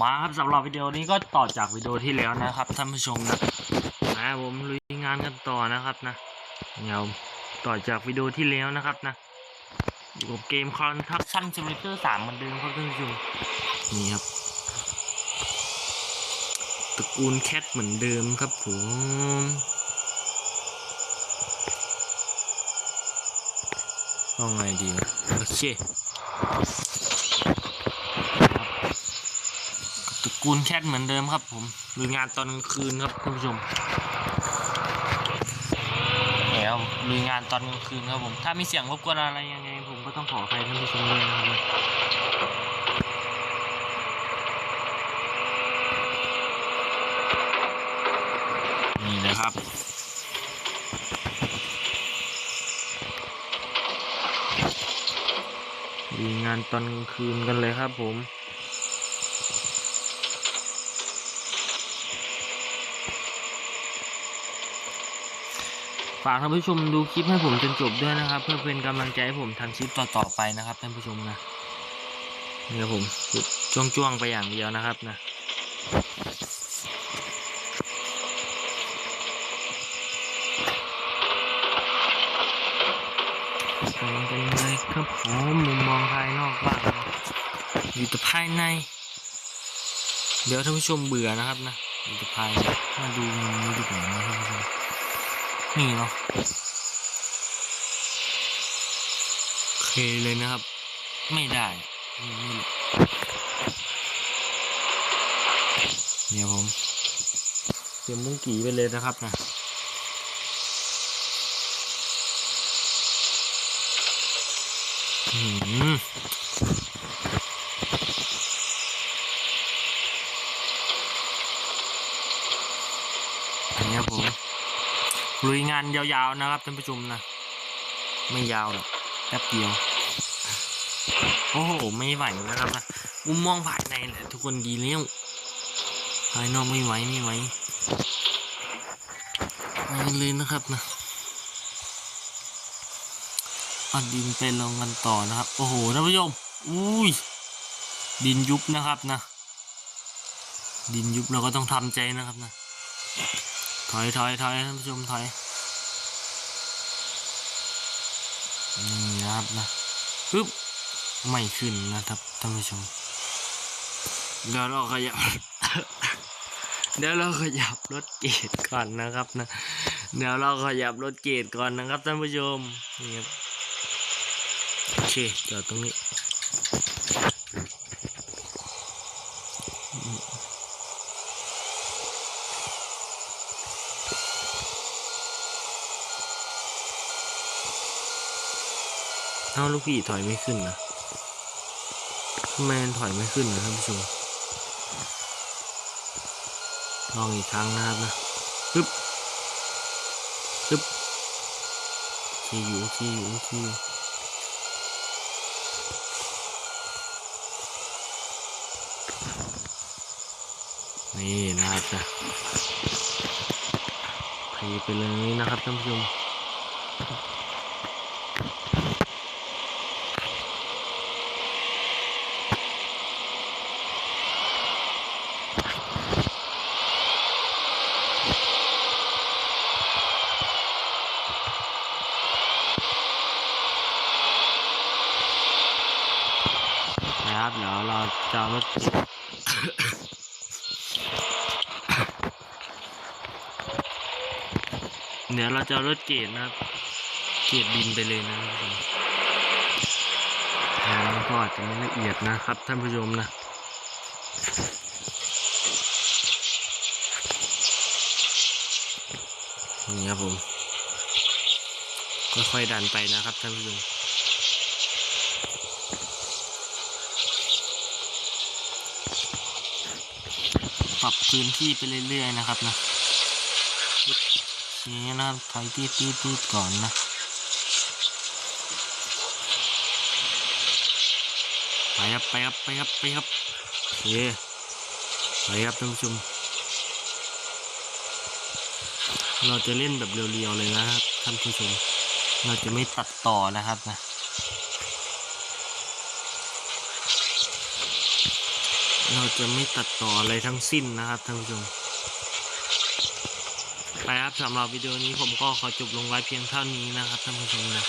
มาครับสำหรับวิดีโอนี้ก็ต่อจากวิดีโอที่แล้วนะครับท่านผู้ชมนะนะผมลุยงานกันต่อนะครับนะเดี๋ยวต่อจากวิดีโอที่แล้วนะครับนะอยู่กับเกม Construction Simulator 3เหมือนเดิมครับท่านผู้ชมนี่ครับตระกูลแคทเหมือนเดิมครับผมเอาไงดีนะโอเค ตระ กูลแคทเหมือนเดิมครับผมลุยงานตอนกลางคืนครับท่านผู้ชมแล้วลุยงานตอนกลางคืนครับผม ถ้ามีเสียงรบกวนอะไรยังไง ผมก็ต้องขออภัยท่านผู้ชมด้วยนะครับนี่นะครับ ลุยงานตอนกลางคืนกันเลยครับผม ฝากท่านผู้ชมดูคลิปให้ผมจนจบด้วยนะครับ เพื่อเป็นกำลังใจให้ผมทำคลิปต่อๆไปนะครับท่านผู้ชมนะนี่ครับผมจ้วงๆไปอย่างเดียวนะครับนะไปกันเลยครับผมมุมมองภายนอกบ้างนอยู่แต่ภายใน เดี๋ยวท่านผู้ชมเบื่อนะครับนะอยู่แต่ภายในมาดูมุมนี้ดีกว่านะท่านผู้ชม นี่เนาะโอเคเลยนะครับ ไม่ได้นี่นี่เนี่ยผมเตรียมมุ้งกี่ไปเลยนะครับนะอืมอันนี้ครับผม ลุยงานยาวๆนะครับท่านผู้ชมนะ ไม่ยาวหรอกแป๊บเดียว โอ้โห ไม่ไหวนะครับนะมุมมองภายในแหละทุกคนดีเลี้ยวภายนอกไม่ไหวไม่ไหวไปเลยนะครับนะเอาดินไปลงกันต่อนะครับ โอ้โหท่านผู้ชมอุ้ยดินยุบนะครับนะ ดินยุบเราก็ต้องทำใจนะครับนะ อยถอยถอยท่านผู้ชมถอยนี่นะครับนะปึ๊บไม่ขึ้นนะครับท่านผู้ชมเดี๋ยวเราขยับเดี๋ยวเราขยับรถเกตก่อนนะครับนะเดี๋ยวเราขยับรถเกตก่อนนะครับท่านผู้ชมนี่ครับโอเคจอดตรงนี้ เอาลูกพี่ถอยไม่ขึ้นนะทำไมมันถอยไม่ขึ้นนะท่านผู้ชมลองอีกครั้งนะครับนะปึ๊บปึ๊บคีอยู่คีอยู่คีอยู่นี่นะครับนะเทไปเลยนะครับท่านผู้ชม นะครับ เดี๋ยวเราจะเอารถเดี๋ยวเราจะรถเกตนะครับ เกตดินไปเลยนะครับผมงานมันก็อาจจะไม่ละเอียดนะครับท่านผู้ชมนะนี่ครับผม ค่อยๆดันไปนะครับท่านผู้ชม ปรับพื้นที่ไปเรื่อยๆนะครับนะนี่นะครับถอยตีดตีตีก่อนนะไปครับไปครับไปครับไปครับโอเคไปครับท่านผู้ชมเราจะเล่นแบบเรียวๆเลยนะครับท่านผู้ชม เราจะไม่ตัดต่อนะครับนะ เราจะไม่ตัดต่ออะไรทั้งสิ้นนะครับท่านผู้ชมไปครับสำหรับวิดีโอนี้ผมก็ขอจบลงไว้เพียงเท่านี้นะครับท่านผู้ชมนะ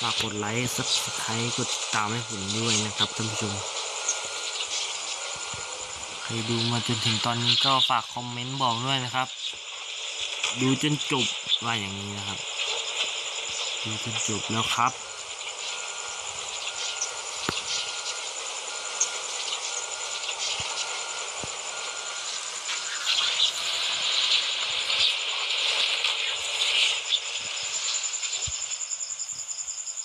ฝากกดไลค์ซับสไครต์กดติดตามให้ผมด้วยนะครับท่านผู้ชมใครดูมาจนถึงตอนนี้ก็ฝากคอมเมนต์บอกด้วยนะครับ ดูจนจบว่าอย่างนี้นะครับ ดูจนจบแล้วครับ